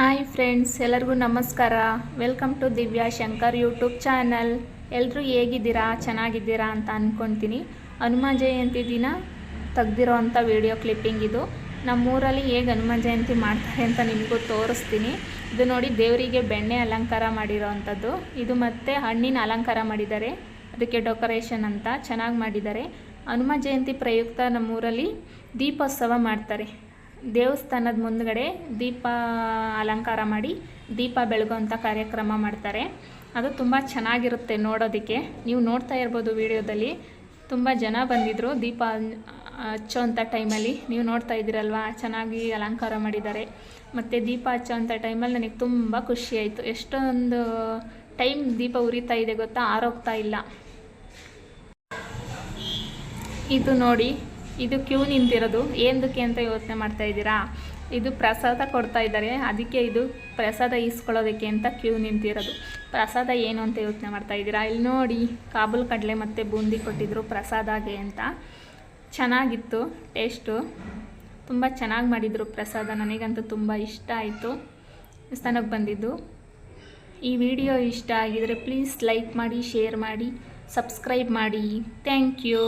Hi friends, ಎಲ್ಲರಿಗೂ ನಮಸ್ಕಾರ. Welcome to Divya Shankar YouTube channel. ಎಲ್ಲರೂ ಹೇಗಿದ್ದೀರಾ? ಚೆನ್ನಾಗಿದ್ದೀರಾ ಅಂತ ಅಂದ್ಕೊತೀನಿ ಹನುಮ ಜಯಂತಿ ದಿನ ತೆಗ್ದಿರೋ ಅಂಥ ವಿಡಿಯೋ ಕ್ಲಿಪ್ಪಿಂಗ್ ಇದು. ನಮ್ಮೂರಲ್ಲಿ ಹೇಗೆ ಹನುಮ ಜಯಂತಿ ಮಾಡ್ತಾರೆ ಅಂತ ನಿಮಗೂ ತೋರಿಸ್ತೀನಿ. ಇದು ನೋಡಿ ದೇವರಿಗೆ ಬೆಣ್ಣೆ ಅಲಂಕಾರ ಮಾಡಿರೋ ಅಂಥದ್ದು. ಇದು ಮತ್ತು ಹಣ್ಣಿನ ಅಲಂಕಾರ ಮಾಡಿದ್ದಾರೆ. ಅದಕ್ಕೆ ಡೆಕೋರೇಷನ್ ಅಂತ ಚೆನ್ನಾಗಿ ಮಾಡಿದ್ದಾರೆ. ಹನುಮ ಜಯಂತಿ ಪ್ರಯುಕ್ತ ನಮ್ಮೂರಲ್ಲಿ ದೀಪೋತ್ಸವ ಮಾಡ್ತಾರೆ. ದೇವಸ್ಥಾನದ ಮುಂದ್ಗಡೆ ದೀಪ ಅಲಂಕಾರ ಮಾಡಿ, ದೀಪ ಬೆಳಗುವಂಥ ಕಾರ್ಯಕ್ರಮ ಮಾಡ್ತಾರೆ. ಅದು ತುಂಬ ಚೆನ್ನಾಗಿರುತ್ತೆ ನೋಡೋದಕ್ಕೆ. ನೀವು ನೋಡ್ತಾ ಇರ್ಬೋದು ವಿಡಿಯೋದಲ್ಲಿ. ತುಂಬ ಜನ ಬಂದಿದ್ದರು ದೀಪ ಹಚ್ಚೋಂಥ ಟೈಮಲ್ಲಿ. ನೀವು ನೋಡ್ತಾ ಇದ್ದೀರಲ್ವಾ? ಚೆನ್ನಾಗಿ ಅಲಂಕಾರ ಮಾಡಿದ್ದಾರೆ. ಮತ್ತು ದೀಪ ಹಚ್ಚೋಂಥ ಟೈಮಲ್ಲಿ ನನಗೆ ತುಂಬ ಖುಷಿ ಆಯಿತು. ಎಷ್ಟೊಂದು ಟೈಮ್ ದೀಪ ಉರಿತಾ ಇದೆ ಗೊತ್ತಾ? ಆರೋಗ್ತಾ ಇಲ್ಲ. ಇದು ನೋಡಿ ಇದು ಕ್ಯೂ ನಿಂತಿರೋದು. ಏನದಕ್ಕೆ ಅಂತ ಯೋಚನೆ ಮಾಡ್ತಾ ಇದ್ದೀರಾ? ಇದು ಪ್ರಸಾದ ಕೊಡ್ತಾ ಇದ್ದಾರೆ. ಅದಕ್ಕೆ ಇದು ಪ್ರಸಾದ ಈಸ್ಕೊಳ್ಳೋದಕ್ಕೆ ಅಂತ ಕ್ಯೂ ನಿಂತಿರೋದು. ಪ್ರಸಾದ ಏನು ಅಂತ ಯೋಚನೆ ಮಾಡ್ತಾ ಇದ್ದೀರಾ? ಇಲ್ಲಿ ನೋಡಿ, ಕಾಬೂಲ್ ಕಡಲೆ ಮತ್ತು ಬೂಂದಿ ಕೊಟ್ಟಿದ್ರು ಆಗೇ ಅಂತ. ಚೆನ್ನಾಗಿತ್ತು, ಟೇಸ್ಟು. ತುಂಬ ಚೆನ್ನಾಗಿ ಮಾಡಿದರು ಪ್ರಸಾದ. ನನಗಂತೂ ತುಂಬ ಇಷ್ಟ ಆಯಿತು. ಸ್ಥಾನಕ್ಕೆ ಬಂದಿದ್ದು. ಈ ವಿಡಿಯೋ ಇಷ್ಟ ಆಗಿದರೆ ಪ್ಲೀಸ್ ಲೈಕ್ ಮಾಡಿ, ಶೇರ್ ಮಾಡಿ, ಸಬ್ಸ್ಕ್ರೈಬ್ ಮಾಡಿ. Thank you.